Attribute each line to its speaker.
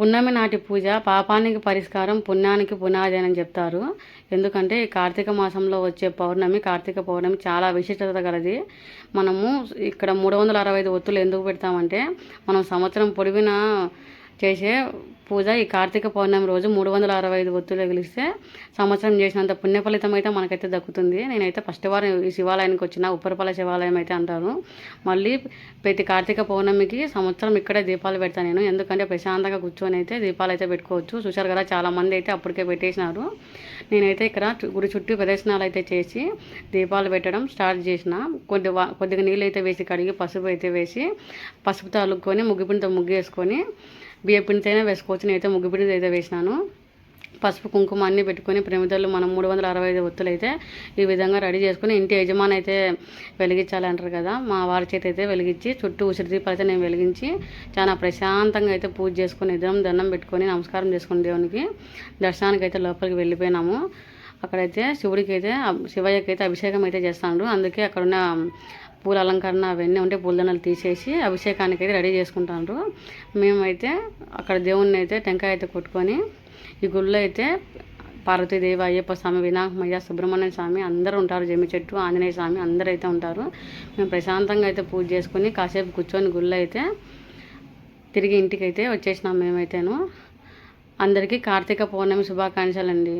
Speaker 1: పున్నమి నాటి పూజ పాపానికి పరిష్కారం పుణ్యానికి పునాది అని చెప్తారు. ఎందుకంటే ఈ కార్తీక మాసంలో వచ్చే పౌర్ణమి కార్తీక పౌర్ణమి చాలా విశిష్టత గలది. మనము ఇక్కడ మూడు వందల అరవై ఐదు ఒత్తులు ఎందుకు పెడతామంటే మనం సంవత్సరం పొడిగిన చేసే పూజ. ఈ కార్తీక పౌర్ణమి రోజు మూడు వందల అరవై ఐదు ఒత్తులు ఎగిలిస్తే సంవత్సరం చేసినంత పుణ్య ఫలితం అయితే మనకైతే దక్కుతుంది. నేనైతే ఫస్ట్ వారం ఈ శివాలయానికి వచ్చిన ఉప్పరపల్ల శివాలయం అయితే అంటారు. మళ్ళీ ప్రతి కార్తీక పౌర్ణమికి సంవత్సరం ఇక్కడే దీపాలు పెడతాను నేను. ఎందుకంటే ప్రశాంతంగా కూర్చొని అయితే దీపాలు అయితే పెట్టుకోవచ్చు. చూశారు కదా చాలా మంది అయితే అప్పటికే పెట్టేసినారు. నేనైతే ఇక్కడ గుడి చుట్టూ ప్రదర్శనలు అయితే చేసి దీపాలు పెట్టడం స్టార్ట్ చేసిన. కొద్ది కొద్దిగా నీళ్ళు అయితే వేసి కడిగి పసుపు అయితే వేసి పసుపు అలుక్కొని ముగ్గుపిండితో ముగ్గు వేసుకొని బియ్య పిండితోనే వేసుకోవచ్చు. నేనైతే ముగ్గు పిండితో అయితే వేసినాను. పసుపు కుంకుమ అన్నీ పెట్టుకొని ప్రమిదలు మనం మూడు వందల అరవై ఐదు ఒత్తులు అయితే ఈ విధంగా రెడీ చేసుకుని ఇంటి యజమాని అయితే వెలిగించాలి అంటారు కదా మా వారి చేతి అయితే వెలిగించి చుట్టూ ఉసిరి దీపాలు అయితే నేను వెలిగించి చాలా ప్రశాంతంగా అయితే పూజ చేసుకుని ఇద్దరం దండం పెట్టుకొని నమస్కారం చేసుకుని దేవునికి దర్శనానికి అయితే లోపలికి వెళ్ళిపోయినాము. అక్కడైతే శివుడికి అయితే శివయ్యకి అయితే అభిషేకం అయితే చేస్తాడు. అందుకే అక్కడ ఉన్న పూల అలంకరణ అవన్నీ ఉంటే పూలదండలు తీసేసి అభిషేకానికి అయితే రెడీ చేసుకుంటారు మేమైతే అక్కడ దేవుణ్ణి అయితే టెంకాయ అయితే కొట్టుకొని ఈ గుళ్ళో అయితే పార్వతీదేవి అయ్యప్ప స్వామి వినాయకమయ్య సుబ్రహ్మణ్య స్వామి అందరూ ఉంటారు. జమ్మి చెట్టు ఆంజనేయ స్వామి అందరూ అయితే ఉంటారు. మేము ప్రశాంతంగా అయితే పూజ చేసుకొని కాసేపు కూర్చొని గుళ్ళో అయితే తిరిగి ఇంటికి అయితే వచ్చేసినాం మేమైతేను. అందరికీ కార్తీక పౌర్ణమి శుభాకాంక్షలు అండి